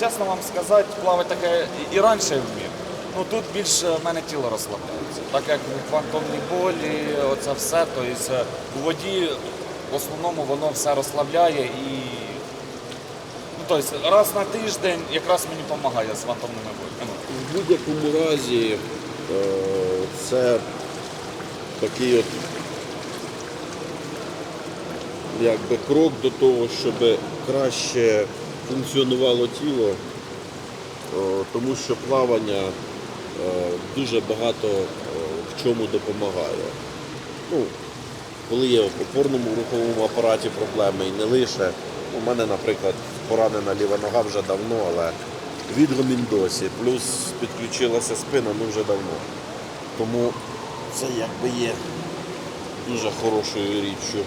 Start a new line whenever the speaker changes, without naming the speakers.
чесно вам сказати, плавати таке і- раніше вмів. Ну тут більше в мене тіло розслабляється. Так як квантовні болі, оце все, то есть, е, у воді в основному воно все розслабляє і ну, тобто, раз на тиждень якраз мені допомагає з фантомними болями.
В будь-якому разі е, це такий от якби крок до того, щоб краще функціонувало тіло, е, тому що плавання е, дуже багато е, в чому допомагає. Ну, коли є в опорному руховому апараті проблеми і не лише. У мене, наприклад, поранена ліва нога вже давно, але відгомін досі. Плюс підключилася спина ну вже давно. Тому це якби є дуже хорошою річчю.